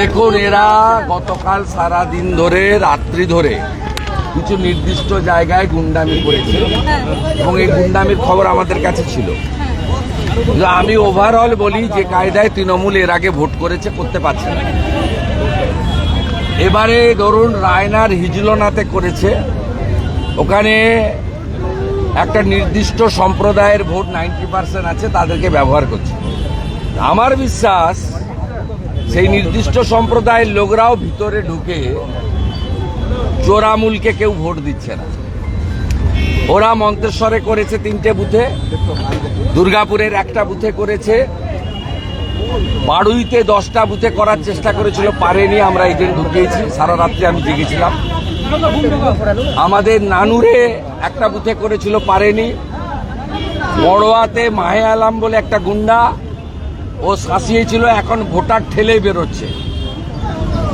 দেখুন এরা গতকাল সারা দিন ধরে রাত্রি ধরে কিছু নির্দিষ্ট জায়গায় গুন্ডামি করেছে এবং এই গুন্ডামির খবর আমাদের কাছে ছিল। আমি ওভারঅল বলি যে কায়দায় তৃণমূল এর আগে ভোট করেছে করতে পারছে না। এবারে ধরুন রায়নার হিজলনাতে করেছে। ওখানে একটা নির্দিষ্ট সম্প্রদায়ের ভোট নাইনটি পার্সেন্ট আছে তাদেরকে ব্যবহার করছে। আমার বিশ্বাস সেই নির্দিষ্ট সম্প্রদায়ের লোকরাও ভিতরে ঢুকে চোরামুলকে কেউ ভোট দিচ্ছে না। ওরা মন্তেশ্বরে করেছে তিনটে বুথে, দুর্গাপুরের একটা বুথে করেছে বাড়ুইতে দশটা বুথে করার চেষ্টা করেছিল, পারেনি, আমরা এজেন্ট ঢুকিয়েছি, সারা রাত্রে আমি জেগেছিলাম। আমাদের নানুরে একটা বুথে করেছিল, পারেনি। বড়োয়াতে মাহে আলাম বলে একটা গুন্ডা ও শাসিয়েছিল এখন ভোটার ঠেলে বেরোচ্ছে।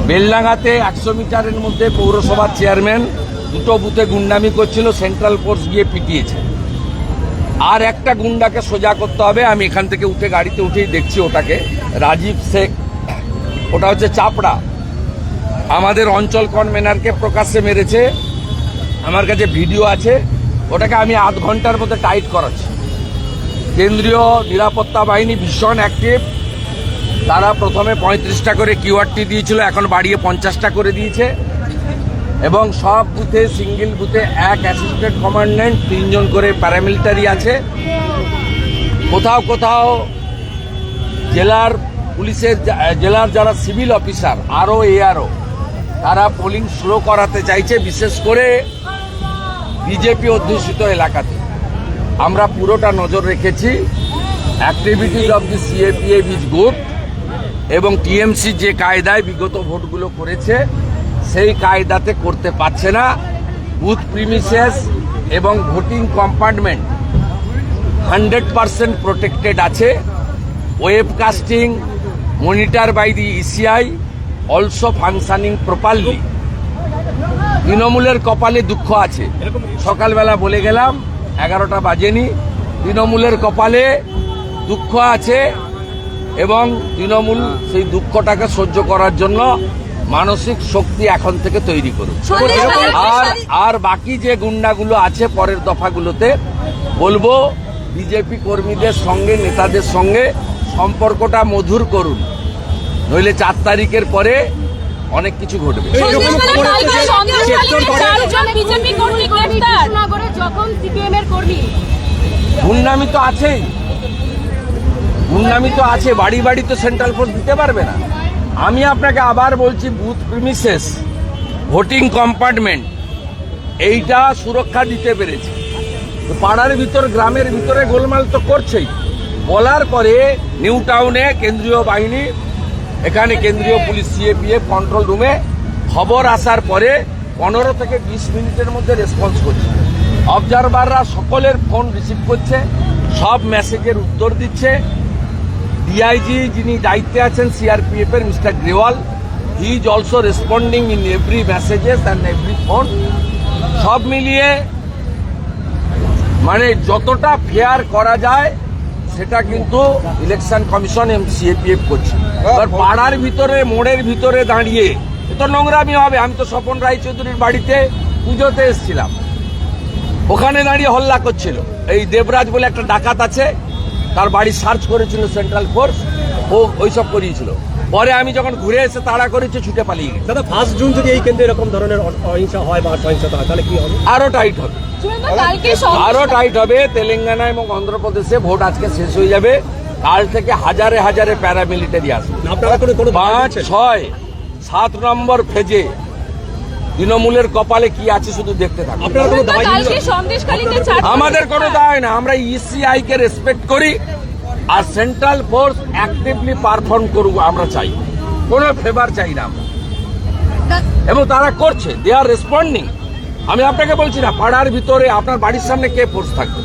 বেলডাঙ্গাতে একশো মিটারের মধ্যে পৌরসভার চেয়ারম্যান দুটো বুথে গুন্ডামি করছিল, সেন্ট্রাল ফোর্স গিয়ে পিটিয়েছে। আর একটা গুন্ডাকে সোজা করতে হবে, আমি এখান থেকে উঠে গাড়িতে উঠেই দেখছি ওটাকে, রাজীব শেখ। ওটা হচ্ছে চাপড়া। আমাদের অঞ্চল কনভেনারকে প্রকাশ্যে মেরেছে। আমার কাছে ভিডিও আছে, ওটাকে আমি আধ ঘণ্টার মধ্যে টাইট করাচ্ছি। কেন্দ্রীয় নিরাপত্তা বাহিনী ভীষণ অ্যাক্টিভ তারা প্রথমে পঁয়ত্রিশটা করে কিউআরটি দিয়েছিল, এখন বাড়িয়ে পঞ্চাশটা করে দিয়েছে। এবং সব বুথে সিঙ্গেল বুথে এক অ্যাসিস্ট্যান্ট কমান্ডেন্ট তিনজন করে প্যারামিলিটারি আছে। কোথাও কোথাও জেলার পুলিশের জেলার যারা সিভিল অফিসার আরও এআরও তারা পোলিং স্লো করাতে চাইছে, বিশেষ করে বিজেপি অধ্যুষিত এলাকাতে। আমরা পুরোটা নজর রেখেছি। Activities of the CAPF is good এবং টিএমসি যে কায়দায় বিগত ভোটগুলো করেছে, সেই কায়দাতে করতে পারছে না। বুথ প্রিমিসেস এবং voting compartment hundred percent protected আছে। Webcasting monitor by the ECI also functioning properly তৃণমূলের কপালে দুঃখ আছে। সকালবেলা বলে গেলাম এগারোটা বাজেনি। তৃণমূলের কপালে দুঃখ আছে এবং তৃণমূল সেই দুঃখটাকে সহ্য করার জন্য মানসিক শক্তি এখন থেকে তৈরি করুক। আর আর বাকি যে গুন্ডাগুলো আছে পরের দফাগুলোতে বলব বিজেপি কর্মীদের সঙ্গে নেতাদের সঙ্গে সম্পর্কটা মধুর করুন। নইলে চার তারিখের পরে অনেক কিছু ঘটবে বিজেপি কর্মী গ্রেফতার নগরে যখন সিপিএম এর কর্মী। গুন্ডামি তো আছেই। গুন্ডামি তো আছে, বাড়ি বাড়ি তো সেন্ট্রাল ফোর্স দিতে পারবে না। আমি আপনাকে আবার বলছি বুথ প্রিমিসেস ভোটিং কম্পার্টমেন্ট এইটা সুরক্ষা দিতে পেরেছে। পাড়ার ভিতর, গ্রামের ভিতরে গোলমাল তো করছেই। বলার পরে নিউ টাউনে কেন্দ্রীয় বাহিনী, এখানে কেন্দ্রীয় পুলিশ সিএপিএফ কন্ট্রোল রুমে খবর আসার পরে পনেরো থেকে বিশ মিনিটের মধ্যে রেসপন্স করছে। অবজারভাররা সকলের ফোন রিসিভ করছে, সব মেসেজের উত্তর দিচ্ছে। ডিআইজি যিনি দায়িত্বে আছেন সিআরপিএফ এর mister Grewal he is also responding in every messages and every phone সব মিলিয়ে মানে যতটা ফেয়ার করা যায়, সেটা কিন্তু ইলেকশন কমিশন এম সিএপিএফ করছে। পাড়ার ভিতরে, মোড়ের ভিতরে দাঁড়িয়ে, এ তো নোংরামি হবে, আমি তো স্বপন রায়চৌধুরীর বাড়িতে পুজোতে এসেছিলাম। ওখানে দাঁড়িয়ে হল্লা করছিল। এই দেবরাজ বলে একটা ডাকাত আছে তার বাড়ি সার্চ করেছিল সেন্ট্রাল ফোর্স ও ওইসব করিয়েছিল। পরে আমি যখন ঘুরে এসে তাড়া করেছি ছুটে পালিয়ে গেছে। দাদা ফার্স্ট জুন যদি এই কেন্দ্রে এরকম ধরনের অহিংসা হয় বা সহিংসতা হয় তাহলে কি হবে? আরও টাইট হবে। কালকে আরও টাইট হবে তেলেঙ্গানা এবং অন্ধ্রপ্রদেশে ভোট আজকে শেষ হয়ে যাবে। কাল থেকে হাজারে হাজারে প্যারামিলিটারি আসবে। আপনারা কোনো কোনো বাধা পাঁচ ছয় সাত নম্বর ফেজে তৃণমূলের কপালে কি আছে শুধু দেখতে থাকুন। আমাদের কোনো দায় না আমরা ইসিআই কে রেসপেক্ট করি আর সেন্ট্রাল ফোর্স অ্যাক্টিভলি পারফর্ম করুক আমরা চাই। কোনো ফেভার চাই না আমরা। এবং তারা করছে দে আর রেসপন্ডিং আমি আপনাকে বলছি না পাড়ার ভিতরে আপনার বাড়ির সামনে কে ফোর্স থাকবে?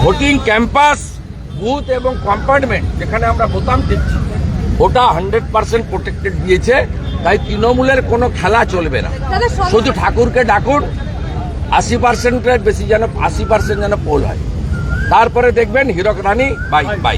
ভোটিং ক্যাম্পাস বুথ এবং কম্পার্টমেন্ট যেখানে আমরা বোতাম টিপছি ওটা হান্ড্রেড পার্সেন্ট প্রোটেক্টেড দিয়েছে। তাই তৃণমূলের কোনো খেলা চলবে না। শুধু ঠাকুরকে ডাকুন আশি পার্সেন্টের বেশি যেন আশি পার্সেন্ট যেন পোল হয়। তারপরে দেখবেন হীরক রানী বাই বাই।